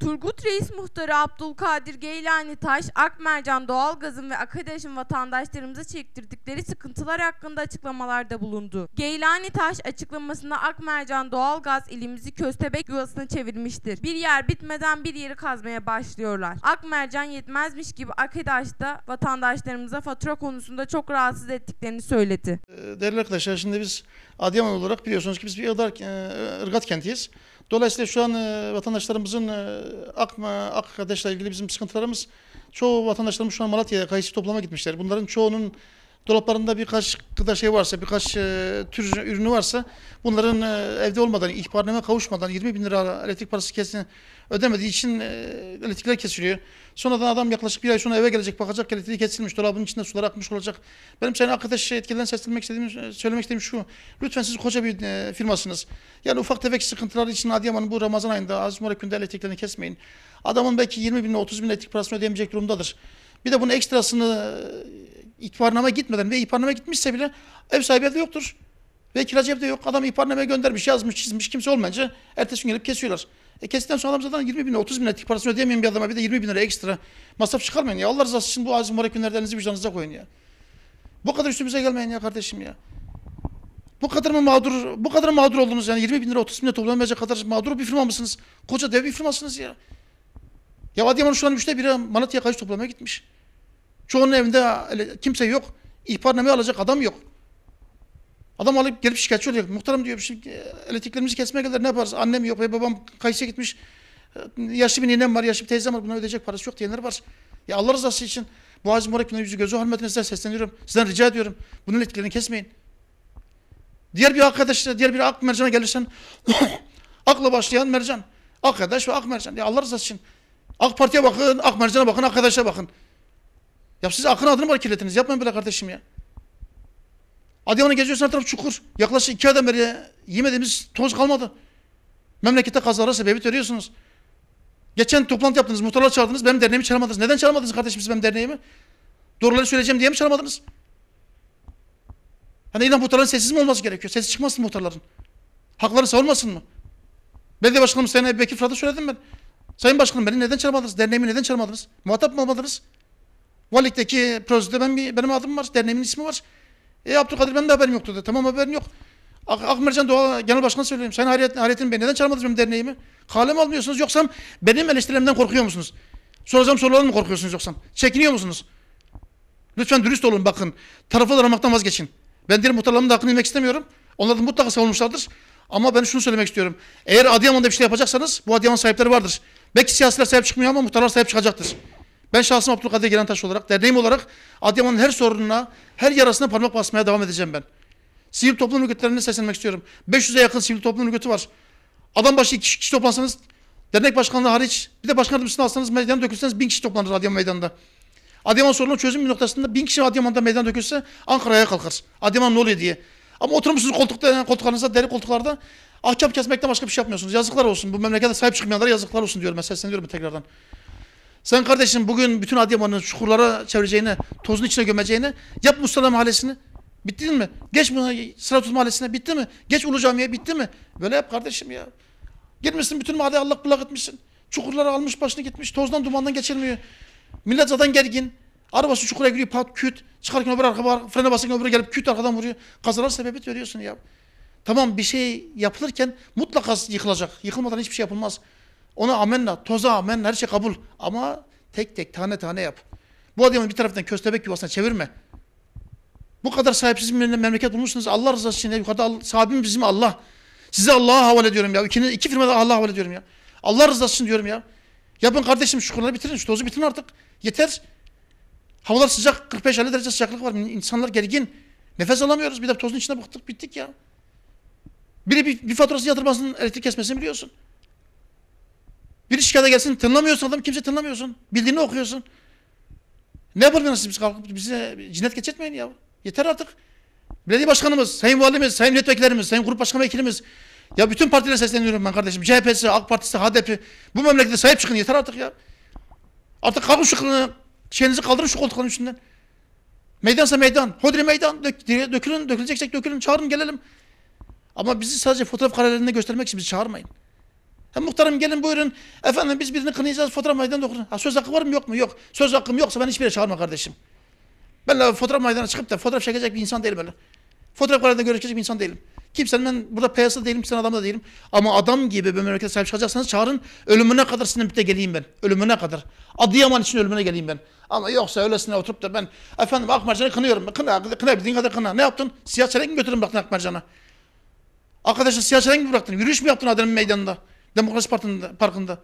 Turgut Reis Muhtarı Abdülkadir Geylani Taş, Akmercan Doğalgaz'ın ve Akadaş'ın vatandaşlarımıza çektirdikleri sıkıntılar hakkında açıklamalarda bulundu. Geylani Taş açıklamasında Akmercan Doğalgaz ilimizi köstebek yuvasına çevirmiştir. Bir yer bitmeden bir yeri kazmaya başlıyorlar. Akmercan yetmezmiş gibi Akadaş'ta vatandaşlarımıza fatura konusunda çok rahatsız ettiklerini söyledi. Ee, Değerli arkadaşlar şimdi biz Adıyaman olarak biliyorsunuz ki biz bir Iğdar, e, kentiyiz. Dolayısıyla şu an e, vatandaşlarımızın e, ak, Akkadeş'le ilgili bizim sıkıntılarımız çoğu vatandaşlarımız şu an Malatya'ya kayısı toplama gitmişler. Bunların çoğunun dolaplarında birkaç gıda şey varsa, birkaç e, tür ürünü varsa bunların e, evde olmadan, ihbarname kavuşmadan 20 bin lira elektrik parası kesin ödemediği için e, elektrikler kesiliyor. Sonradan adam yaklaşık bir ay sonra eve gelecek, bakacak elektriği kesilmiş, dolabın içinde sular akmış olacak. Benim sayın arkadaş yetkililerden seslenmek istediğim, söylemek istediğim şu. Lütfen siz koca bir e, firmasınız. Yani ufak tefek sıkıntılar için Adıyaman'ın bu Ramazan ayında Aziz Murakün'de elektriklerini kesmeyin. Adamın belki 20 bin 30 bin elektrik parasını ödeyemeyecek durumdadır. Bir de bunun ekstrasını e, ihbarname gitmeden ve ihbarname gitmişse bile ev sahibi evde yoktur. Ve kiracı evde yok. Adam ihbarnameye göndermiş, yazmış, çizmiş. Kimse olmayınca ertesi gün gelip kesiyorlar. E kestikten sonra adam zaten 20 bin, 30 bin elektrik parasını ödeyemeyen bir adama bir de 20 bin lira ekstra masraf çıkarmayın ya. Allah rızası için bu aziz mübarek günlerde elinizi vicdanınıza koyun ya. Bu kadar üstümüze gelmeyin ya kardeşim ya. Bu kadar mı mağdur, bu kadar mağdur oldunuz yani 20 bin lira 30 bin lira toplayamayacak kadar mağdur bir firma mısınız? Koca dev bir firmasınız ya. Ya Adıyaman'ın şu an üçte biri Malatya'ya kayış toplamaya gitmiş. Çoğunun evinde kimse yok. İhbarname alacak adam yok. Adam alıp gelip şikayetçi oluyor. Muhtarım diyor şimdi e, elektriklerimizi kesmeye geldiler ne yaparız? Annem yok ve babam kayısıya gitmiş. E, Yaşlı bir ninem var, yaşlı bir teyzem var. Buna ödeyecek parası yok diyenler var. Ya Allah rızası için Aziz Muharrem Güney yüzü gözü hürmetine sesleniyorum. Sizden rica ediyorum. Bunun elektriklerini kesmeyin. Diğer bir arkadaş, diğer bir ak mercana gelirsen akla başlayan mercan. Arkadaş ve ak mercan. Ya Allah rızası için. AK Parti'ye bakın, AK Mercan'a bakın, arkadaşa bakın. Ya siz akın adını var kirletiniz. Yapmayın böyle kardeşim ya. Adıyaman'ı geziyorsun her taraf çukur. Yaklaşık iki aydan beri yemediğimiz toz kalmadı. Memlekette kazalara sebebiyet veriyorsunuz. Geçen toplantı yaptınız, muhtarlar çağırdınız, benim derneğimi çağırmadınız. Neden çağırmadınız kardeşim siz benim derneğimi? Doğruları söyleyeceğim diye mi çağırmadınız? Hani illa muhtarların sessiz mi olması gerekiyor? Sesi çıkmasın muhtarların. Hakları savunmasın mı? Belediye başkanım Sayın Ebu Bekir Fırat'a söyledim ben. Sayın başkanım beni neden çağırmadınız? Derneğimi neden çağırmadınız? Muhatap mı olmadınız? Valilik'teki projede ben bir, benim adım var, derneğimin ismi var. E Abdülkadir benim de haberim yoktu dedi. Tamam haberim yok. Ak Akmercan Doğa Genel Başkanı söyleyeyim. Sayın Hayrettin, Hayrettin Bey neden çağırmadınız benim derneğimi? Kalem almıyorsunuz yoksa benim eleştirilerimden korkuyor musunuz? Soracağım sorulardan mı korkuyorsunuz yoksa? Çekiniyor musunuz? Lütfen dürüst olun bakın. Tarafı aramaktan vazgeçin. Ben diğer muhtarlarımın da hakkını yemek istemiyorum. Onlar da mutlaka savunmuşlardır. Ama ben şunu söylemek istiyorum. Eğer Adıyaman'da bir şey yapacaksanız bu Adıyaman sahipleri vardır. Belki siyasiler sahip çıkmıyor ama muhtarlar sahip çıkacaktır. Ben şahsım Abdülkadir Gelantaş olarak, derneğim olarak Adıyaman'ın her sorununa, her yarasına parmak basmaya devam edeceğim ben. Sivil toplum örgütlerine seslenmek istiyorum. 500'e yakın sivil toplum örgütü var. Adam başı iki kişi, toplansanız, dernek başkanlığı hariç, bir de başkan yardımcısını alsanız, meydana dökülseniz bin kişi toplanır Adıyaman meydanında. Adıyaman sorunun çözüm noktasında bin kişi Adıyaman'da meydan dökülse Ankara'ya kalkar. Adıyaman ne oluyor diye. Ama oturmuşsunuz koltukta, koltuklarınızda, deri koltuklarda ahkam kesmekten başka bir şey yapmıyorsunuz. Yazıklar olsun. Bu memlekete sahip çıkmayanlara yazıklar olsun diyorum ben. Sesleniyorum tekrardan. Sen kardeşim bugün bütün Adıyaman'ı çukurlara çevireceğine, tozun içine gömeceğine yap Mustafa Mahallesi'ni. Bitti mi? Geç Sıratuz Mahallesi'ne bitti mi? Geç Ulu Cami'ye bitti mi? Böyle yap kardeşim ya. Girmişsin bütün mahalle allak bullak etmişsin. Çukurlara almış başını gitmiş. Tozdan dumandan geçilmiyor. Millet zaten gergin. Arabası çukura giriyor pat küt. Çıkarken öbür arka. Frene basarken öbürü gelip küt arkadan vuruyor. Kazalar sebebiyet veriyorsun ya. Tamam bir şey yapılırken mutlaka yıkılacak. Yıkılmadan hiçbir şey yapılmaz. Amenna, toza amenna her şey kabul. Ama tek tek tane tane yap. Bu adamı bir taraftan köstebek yuvasına çevirme. Bu kadar sahipsiz bir memleket bulmuşsunuz. Allah rızası için yukarıda Allah, sahibim bizim Allah. Size Allah'a havale ediyorum ya. İki, iki firmada Allah'a havale ediyorum ya. Allah rızası için diyorum ya. Yapın kardeşim şu konuları bitirin. Şu tozu bitirin artık. Yeter. Havalar sıcak. 45-50 derece sıcaklık var. İnsanlar gergin. Nefes alamıyoruz. Bir de tozun içine baktık bittik ya. Biri bir, bir faturası yatırmasının elektrik kesmesini biliyorsun. Bir şikayete gelsin tınlamıyorsun adam kimse tınlamıyorsun. Bildiğini okuyorsun. Ne yapalım siz biz kalkıp bize cinnet geçirtmeyin ya. Yeter artık. Belediye başkanımız, sayın valimiz, sayın milletvekillerimiz, sayın grup başkan vekilimiz. Ya bütün partilere sesleniyorum ben kardeşim. CHP'si, AK Partisi, HDP. Bu memlekete sahip çıkın yeter artık ya. Artık kalkın şu şeyinizi kaldırın şu koltukların üstünden. Meydansa meydan. Hodri meydan. Dök, dökülün, döküleceksek dökülün. Çağırın gelelim. Ama bizi sadece fotoğraf karelerinde göstermek için bizi çağırmayın. Ha, muhtarım gelin buyurun. Efendim biz birini kınayacağız fotoğraf meydanında okurun. Ha, söz hakkı var mı yok mu? Yok. Söz hakkım yoksa ben hiçbir yere çağırma kardeşim. Ben de fotoğraf meydanına çıkıp da fotoğraf çekecek bir insan değilim öyle. Fotoğraf kararında görüşecek bir insan değilim. Kimsenin ben burada piyasada değilim, kimsenin adamı da değilim. Ama adam gibi bir memlekete sahip çıkacaksanız çağırın. Ölümüne kadar Sinop'ta geleyim ben. Ölümüne kadar. Adıyaman için ölümüne geleyim ben. Ama yoksa öylesine oturup da ben efendim Akmercan'ı kınıyorum. Kına, kına bildiğin kadar kına. Ne yaptın? Siyah çelenk mi götürdün bıraktın Akmercan'a? Arkadaşlar siyah çelenk mi bıraktın? Yürüyüş mü yaptın Adem'in meydanında? демалыс паркында